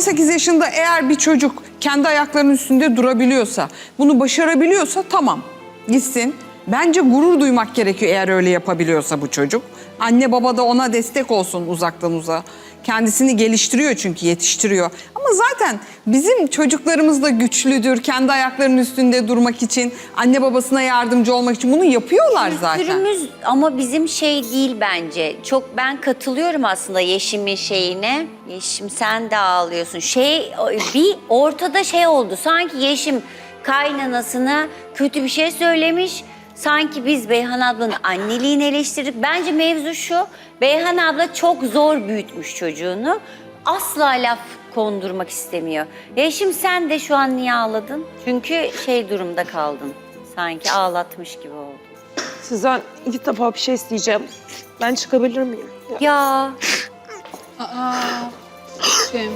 18 yaşında eğer bir çocuk kendi ayaklarının üstünde durabiliyorsa, bunu başarabiliyorsa tamam gitsin. Bence gurur duymak gerekiyor eğer öyle yapabiliyorsa bu çocuk. Anne baba da ona destek olsun uzaktan uzağa. Kendisini geliştiriyor çünkü yetiştiriyor. Ama zaten bizim çocuklarımız da güçlüdür. Kendi ayaklarının üstünde durmak için, anne babasına yardımcı olmak için bunu yapıyorlar zaten. Kültürümüz ama bizim şey değil bence. Çok ben katılıyorum aslında Yeşim'in şeyine. Yeşim sen de ağlıyorsun. Şey bir ortada şey oldu. Sanki Yeşim kaynanasına kötü bir şey söylemiş. Sanki biz Beyhan ablanın anneliğini eleştirdik. Bence mevzu şu. Beyhan abla çok zor büyütmüş çocuğunu. Asla laf kondurmak istemiyor. Yeşim sen de şu an niye ağladın? Çünkü şey durumda kaldın. Sanki ağlatmış gibi oldu. Sizden iki defa bir şey isteyeceğim. Ben çıkabilir miyim? Ya, Ya Aa, şey,